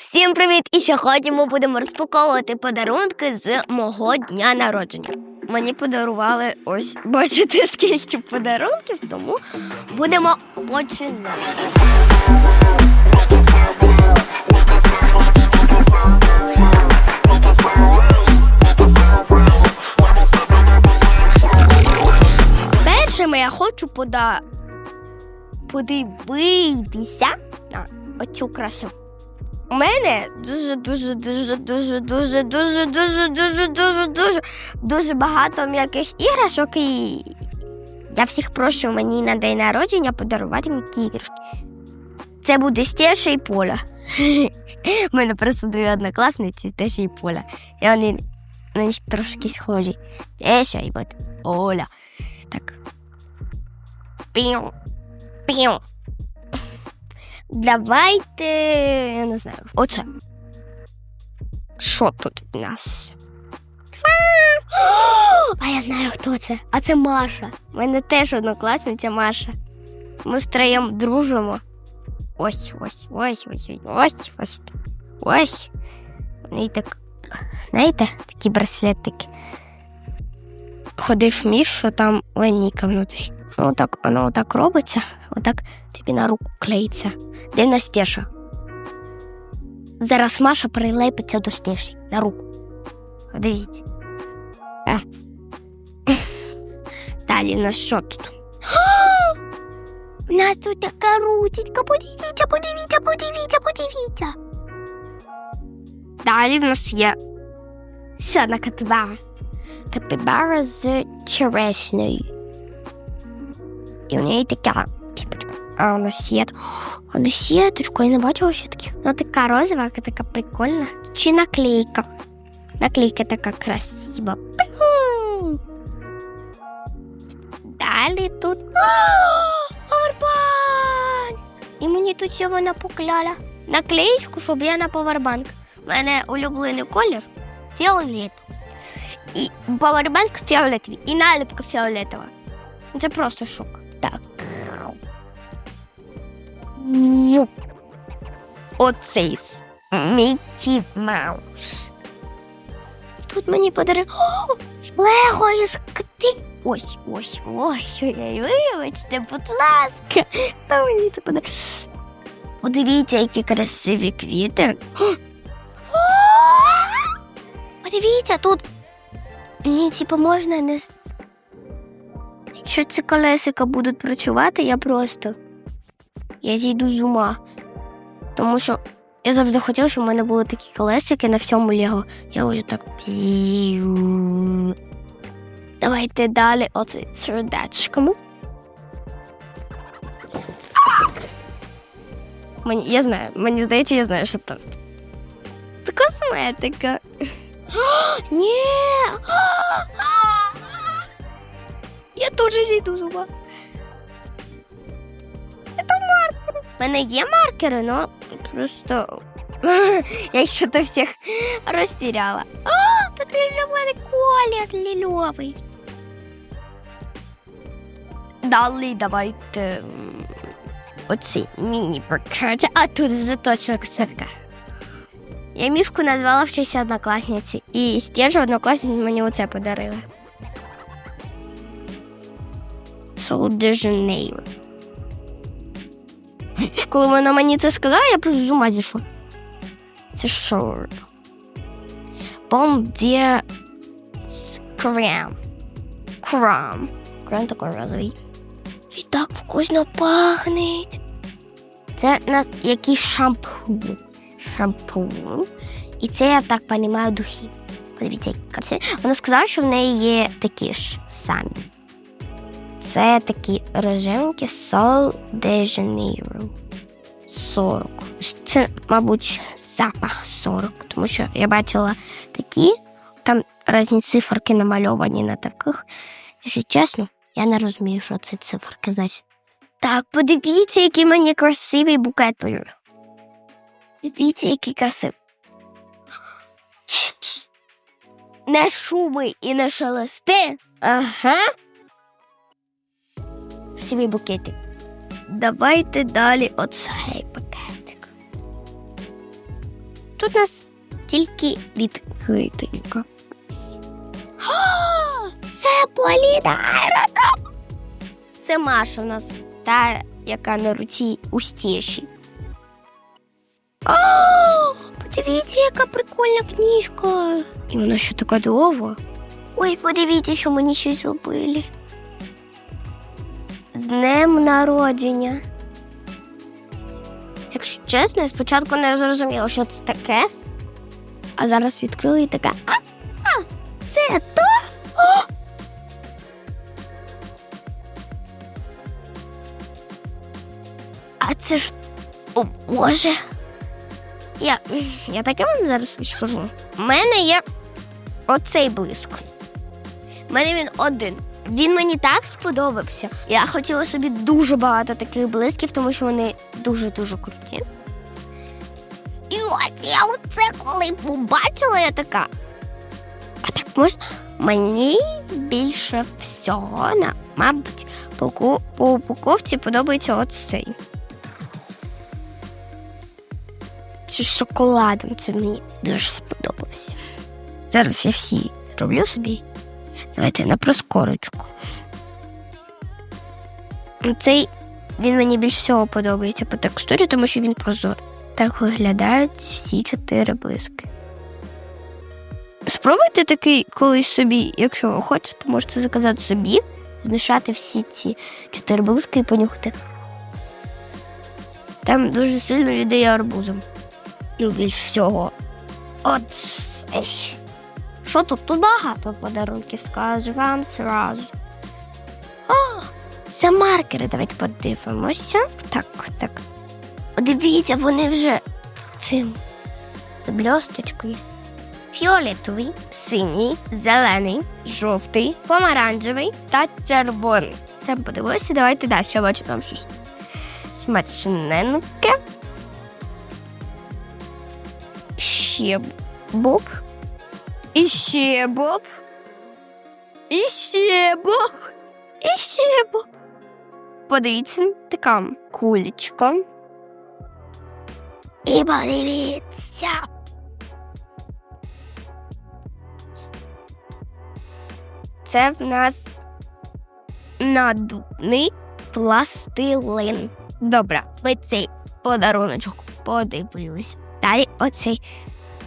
Всім привіт! І сьогодні ми будемо розпаковувати подарунки з мого дня народження. Мені подарували ось бачите скільки подарунків, тому будемо починати. Першими я хочу пода... подивитися на оцю красу. У мене дуже, дуже, дуже, дуже, дуже, дуже, дуже, дуже, дуже, дуже, дуже багато м'яких іграшок і я всіх прошу мені на день народження подарувати м'які іграшки. Це буде Стеша і Поля. У мене просто дві однокласниці Стеша і Поля. І вони на них трошки схожі. Стеша і от. Так. Піу. Піу. Давайте. Я не знаю. Оце. Що тут в нас? А я знаю, хто це. А це Маша. У мене теж однокласниця Маша. Ми втроєм дружимо. Ось, ось, ось, ось, ось, ось, ось. І так, знаєте, такі браслетики. Ходив міф, що там Леніка внутрі. Ну так, воно отак робиться, отак тобі на руку клеїться. Де на стеша? Зараз Маша прилепиться до стеші на руку. Дивіться. А. Далі на що тут? У нас тут така ручечка. Подивіться, подивіться, подивіться, подивіться. Далі в нас є ще одна капібара. Капібара з черешнею. І у неї така піпочка. А вона сіт. Вона сіточку, я не бачила ще таких. Ну така розова, така прикольна. Чи наклейка. Наклейка така красива. Далі тут. Повербанк! І мені тут ще вона покляла. Наклеєчку, щоб я на повербанк. У мене улюблений колір фіолет. І повербанк фіолетовий, і наліпка фіолетова. Це просто шок. Так. Йоп. Оцей Мікі Маус. Тут мені подарив. Лего із кти. Ось, ось, ось, ой, вибачте, будь ласка. Хто мені це подарив? Подивіться, які красиві квіти. Подивіться, тут. Мені, типу, можна не. Якщо ці колесика будуть працювати, я просто. Я зійду з ума. Тому що я завжди хотіла, щоб в мене були такі колесики на всьому Лего. Я ось так. Давайте далі оце сердечком. Мені, я знаю, мені здається, я знаю, що там. Це косметика. Ні! Я теж зійду з ума. У мене є маркери, але просто я що-то всіх розтіряла. О, тут мій улюблений колір лільовий. Далі давайте оці міні-пакети, а тут вже точно ксерка. Я мішку назвала в честь однокласниці, і тієї однокласниці мені оце подарили. Сол де. Коли вона мені це сказала, я просто з ума зійшла. Це що? Бомде крем. Крем. Крем такий розовий. Він так вкусно пахне. Це у нас якийсь шампунь. Шампунь. І це, я так розумію, духи. Подивіться, які красиві. Вона сказала, що в неї є такі ж самі. Це такі рожевенькі Sol de Janeiro. 40. Це, мабуть, запах 40, тому що я бачила такі, там різні циферки намальовані на таких. Якщо чесно, я не розумію, що це циферки значить. Так, подивіться, який мені красивий букет подарував. Дивіться, який красивий. Не шуми і не шелести. Ага. Красивий букетик. Давайте далі оцей пакетик. тут у нас тільки літинка. Це Поліна аеродром. Це Маша у нас, та, яка на руці у стєші. О, подивіться, яка прикольна книжка. І вона ще така довга. Ой, подивіться, що мені щось зробили. Днем народження. Якщо чесно, я спочатку не зрозуміла, що це таке. А зараз відкрила і така. А, а це то? О! А це ж. О Боже. Я, я таке вам зараз скажу. У мене є оцей блиск. У мене він один. Він мені так сподобався. Я хотіла собі дуже багато таких блисків, тому що вони дуже-дуже круті. І от я оце коли побачила, я така. А так можна мені більше всього, на, мабуть, по, упаковці подобається оцей. Чи шоколадом це мені дуже сподобався. Зараз я всі зроблю собі. Давайте на проскорочку. Цей він мені більш всього подобається по текстурі, тому що він прозорий. Так виглядають всі чотири блиски. Спробуйте такий колись собі, якщо ви хочете, можете заказати собі, змішати всі ці чотири блиски і понюхати. Там дуже сильно віддає арбузом. Ну, більш всього. От. цей. Що тут? Тут багато подарунків, скажу вам зразу. О, це маркери. Давайте подивимося. Так, так. Дивіться, вони вже з цим. З бльосточкою. Фіолетовий, синій, зелений, жовтий, помаранчевий та червоний. Це ми подивилися, давайте далі. Я бачу там щось смачненьке. Ще боб. І ще боб. І ще боб. І ще боб. Подивіться, така кулечка. І подивіться. Це в нас надувний пластилин. Добре, ми цей подаруночок подивились. Далі оцей.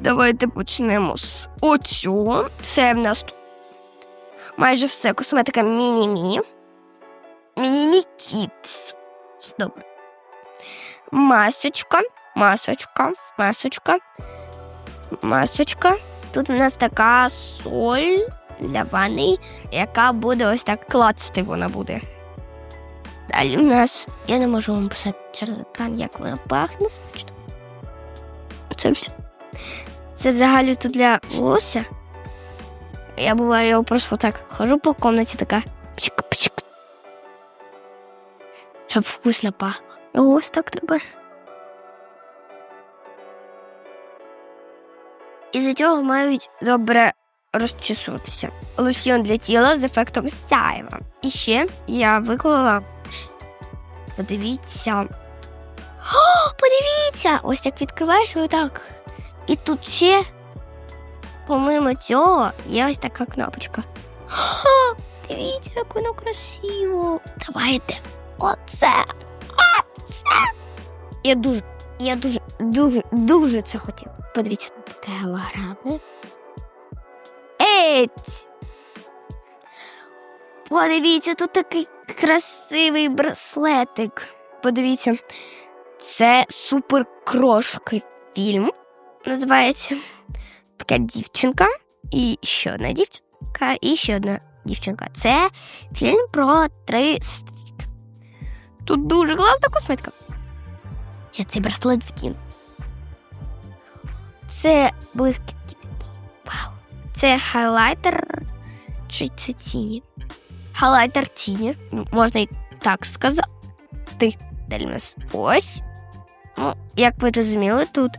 Давайте почнемо з оцього. Це в нас тут майже все косметика Міні-Мі. Міні-Мі Кітс. Добре. Масочка, масочка, масочка, масочка. Тут у нас така соль для ванни, яка буде ось так клацати вона буде. Далі у нас. Я не можу вам писати через екран, як вона пахне. Це все. Це взагалі тут для волосся. Я буваю, я просто так хожу по комнаті така пчик-пчик. Щоб вкусно пахло. Ось так треба. І за цього мають добре розчесуватися. Лосьйон для тіла з ефектом сяєва. І ще я виклала. Подивіться. О, подивіться! Ось як відкриваєш і отак. І тут ще, помимо цього, є ось така кнопочка. О, дивіться, як воно красиво. Давайте. Оце. Оце. Я дуже, я дуже, дуже, дуже це хотів. Подивіться, тут таке голограмне. Еть! Подивіться, тут такий красивий браслетик. Подивіться, це супер крошки фільм. Називається така дівчинка. І ще одна дівчинка, і ще одна дівчинка. Це фільм про три сестрички. Тут дуже класна косметика. Я цей браслет втім. Це блискітки такі. Вау. Це хайлайтер чи це тіні? Хайлайтер тіні. Ну, Можна і так сказати. Далі у нас ось. Ну, як ви розуміли, тут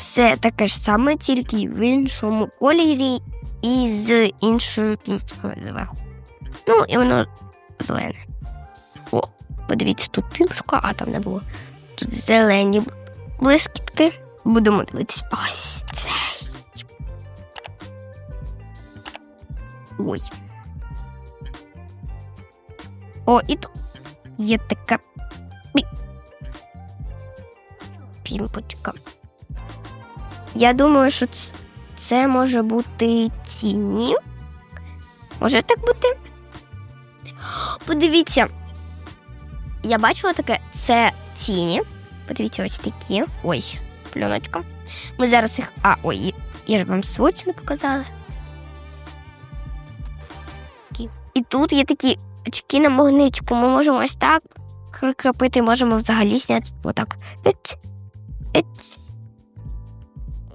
все таке ж саме, тільки в іншому кольорі і з іншою плюшкою зверху. Ну, і воно зелене. О, подивіться, тут плюшка, а там не було. Тут зелені блискітки. Будемо дивитися. Ось цей. Ой. О, і тут є така пі- пімпочка. Я думаю, що це, може бути тіні. Може так бути? Подивіться. Я бачила таке, це тіні. Подивіться, ось такі. Ой, пленочка. Ми зараз їх. А, ой, я ж вам сводч не показала. І тут є такі очки на магнитику. Ми можемо ось так прикріпити, можемо взагалі зняти отак. Ет, ет.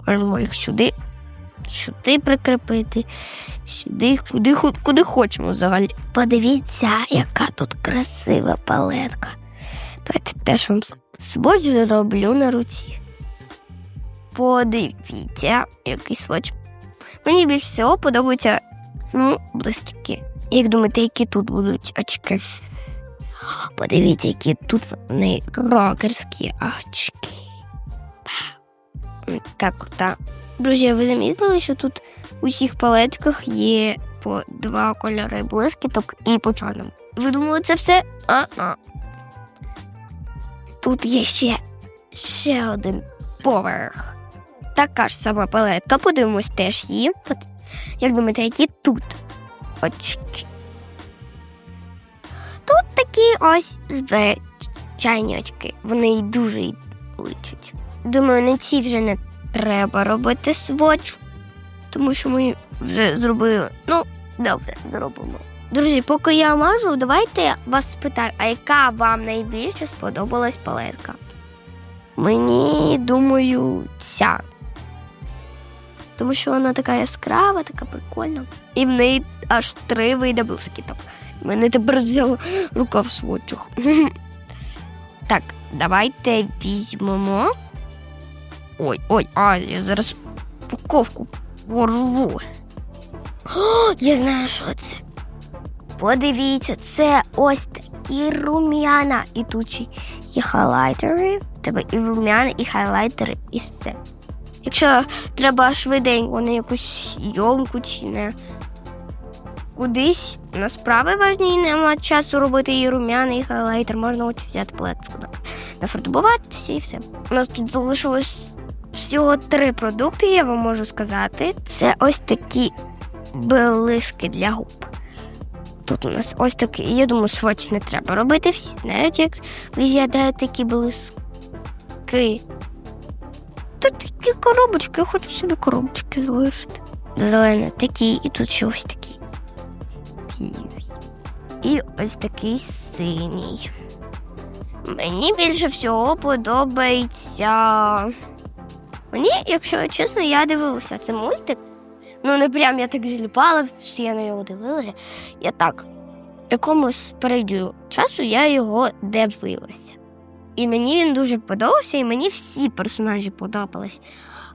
Можемо їх сюди, сюди прикріпити, сюди, куди, куди хочемо взагалі. Подивіться, яка тут красива палетка. Давайте теж вам сводч зроблю на руці. Подивіться, який сводч. Мені більш всього подобаються ну, блистки. Як думаєте, які тут будуть очки? Подивіться, які тут вони рокерські очки. Така крута. Друзі, ви замітили, що тут у всіх палетках є по два кольори блискіток і по чорному. Ви думали, це все? А-а. Тут є ще, ще один поверх. Така ж сама палетка. Подивимось теж її. От, як думаєте, які тут очки? Тут такі ось звичайні очки. Вони й дуже личать. Думаю, на ці вже не треба робити сводч, тому що ми вже зробили. Ну, добре, зробимо. Друзі, поки я мажу, давайте вас спитаю, а яка вам найбільше сподобалась палетка? Мені думаю, ця. Тому що вона така яскрава, така прикольна. І в неї аж три види блискіток. Мене тепер взяла рука в сводчах. Так, давайте візьмемо. Ой, ой, а я зараз упаковку порву. О, я знаю, що це. Подивіться, це ось такі рум'яна. І тут ще є хайлайтери. Тебе і рум'яна, і хайлайтери, і все. Якщо треба швиденько на якусь йомку чи не кудись на справи важні нема часу робити і рум'яний, і хайлайтер, можна ось взяти палетку, нафарбуватися і все. У нас тут залишилось всього три продукти, я вам можу сказати. Це ось такі блиски для губ. Тут у нас ось такий, я думаю, сводч не треба робити. Всі знають, як виглядають такі блиски. Тут такі коробочки, я хочу собі коробочки залишити. Зелені такі, і тут ще ось такі. І ось такий синій. Мені більше всього подобається. Мені, якщо чесно, я дивилася цей мультик. Ну, не прям я так зліпала, всі я на його дивилася. Я так. Якомусь періоду часу я його дивилася. І мені він дуже подобався, і мені всі персонажі подобались.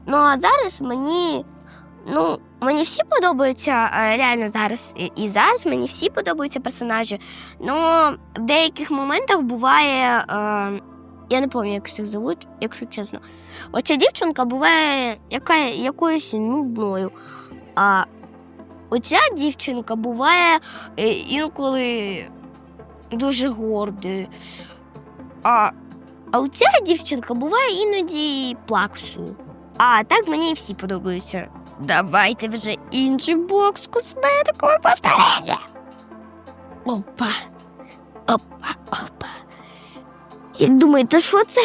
Ну а зараз мені. Ну, мені всі подобаються реально зараз. І зараз мені всі подобаються персонажі. Ну, в деяких моментах буває. Е, я не пам'ятаю, як їх звуть, якщо чесно. Оця дівчинка буває яка, якоюсь нудною. А оця дівчинка буває е, інколи дуже гордою. А, а оця дівчинка буває іноді плаксою. А так мені і всі подобаються. Давайте вже інший бокс косметикою повторення. Опа. Опа, опа. Думаєте, що це?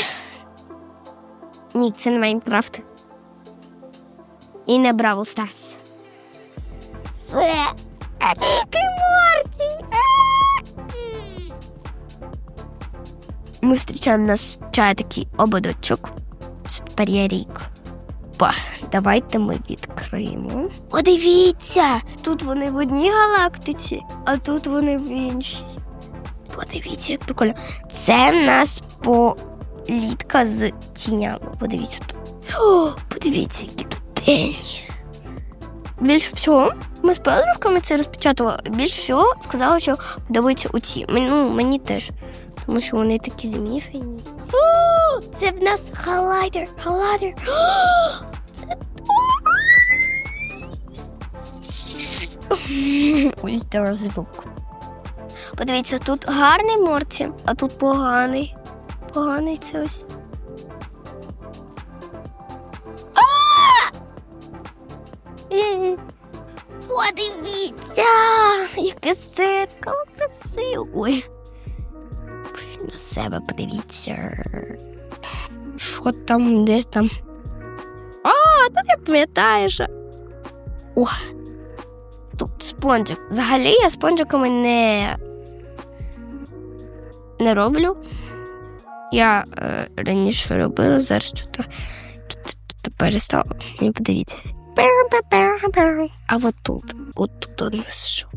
Ні, це не Майнкрафт. І не Бравл Старс. Це Рік і Морті. Ми зустрічаємо наш чай такий ободочок. Тепер є рік. Па, давайте ми відкриємо. Подивіться! Тут вони в одній галактиці, а тут вони в іншій. Подивіться, як прикольно. Це в нас політка з тінями. Подивіться тут. О, подивіться, які тут тені. Більше всього, ми з подружками це розпечатали. Більше всього сказали, що подобаються оці. Ну, мені теж. Тому що вони такі змішані. О, це в нас халайдер, халайдер. О, Це Ультразвук. Подивіться, тут гарний Морті, а тут поганий. Поганий це ось. Подивіться, яке зеркало красиве. На себе подивіться. Що там, десь там? А, та ти пам'ятаєш. О, тут спонжик. Взагалі я спонжиками не, не роблю. Я е, раніше робила, зараз що-то, перестала. І подивіться. А от тут, от тут у нас що?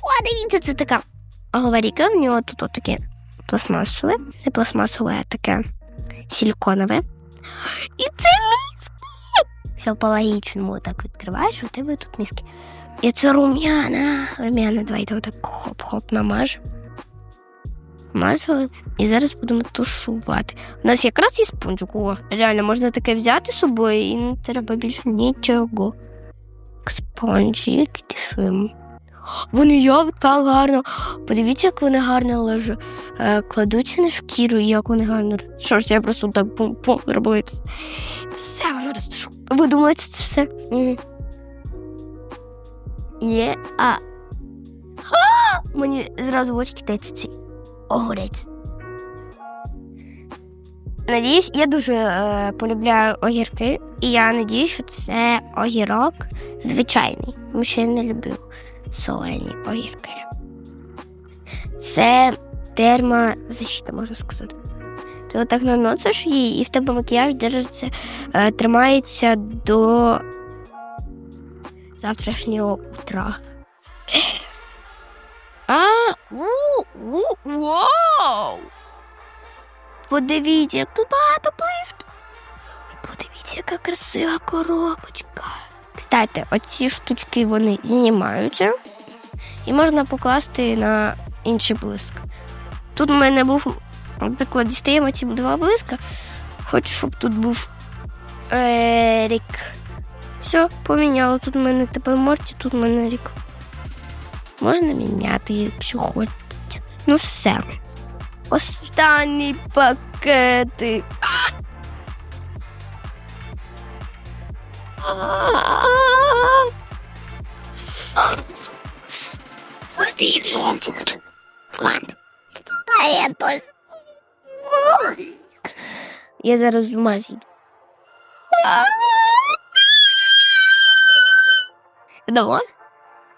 Подивіться, це така говоріка, в нього тут от таке пластмасове, не пластмасове, а таке силіконове. І це мізки. Все по логічному так відкриваєш, у тебе тут мізки. І це рум'яна. Рум'яна, давайте отак хоп-хоп намажемо. Мазали. І зараз будемо тушувати. У нас якраз є спонжик. О, реально, можна таке взяти з собою і не треба більше нічого. Спонжик тішуємо. Вони як так гарно. Подивіться, як вони гарно лежать, е, кладуться на шкіру, як вони гарно. Що ж, я просто так пум-пум зробила. все. Воно розташу. Ви думаєте, це все? Ні, а. Мені зразу в очі кидається ці огурець. Надіюсь, я дуже е, полюбляю огірки, і я надіюсь, що це огірок звичайний, тому що я не люблю солені огірки. Це термозащита, можна сказати. Ти отак наносиш її, і в тебе макіяж держиться, е, тримається до завтрашнього утра. А, у, у, вау! Подивіться, як тут багато блисків. Подивіться, яка красива коробочка. Кстати, оці штучки вони знімаються і можна покласти на інший блиск. Тут у мене був, наприклад, дістаємо ці два блиска. Хочу, щоб тут був Ерік. Все, поміняло. Тут у мене тепер Морті, тут у мене рік. Можна міняти, якщо хочете. Ну все. Останній пакетик. Я зараз змазю. Давай.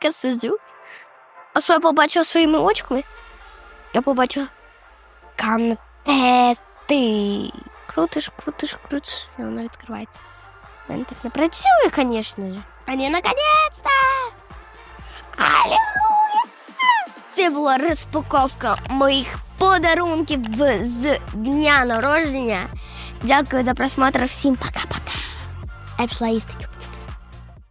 Я сиджу. А що я побачила своїми очками? Я побачила конфети. Крутиш, крутиш, крутиш. І воно відкривається. У мене так не працює, звісно ж. А не наконец-то! Аллилуйя! Це була розпаковка моїх подарунків з дня народження. Дякую за просмотр. Всім пока-пока. Я пішла їсти.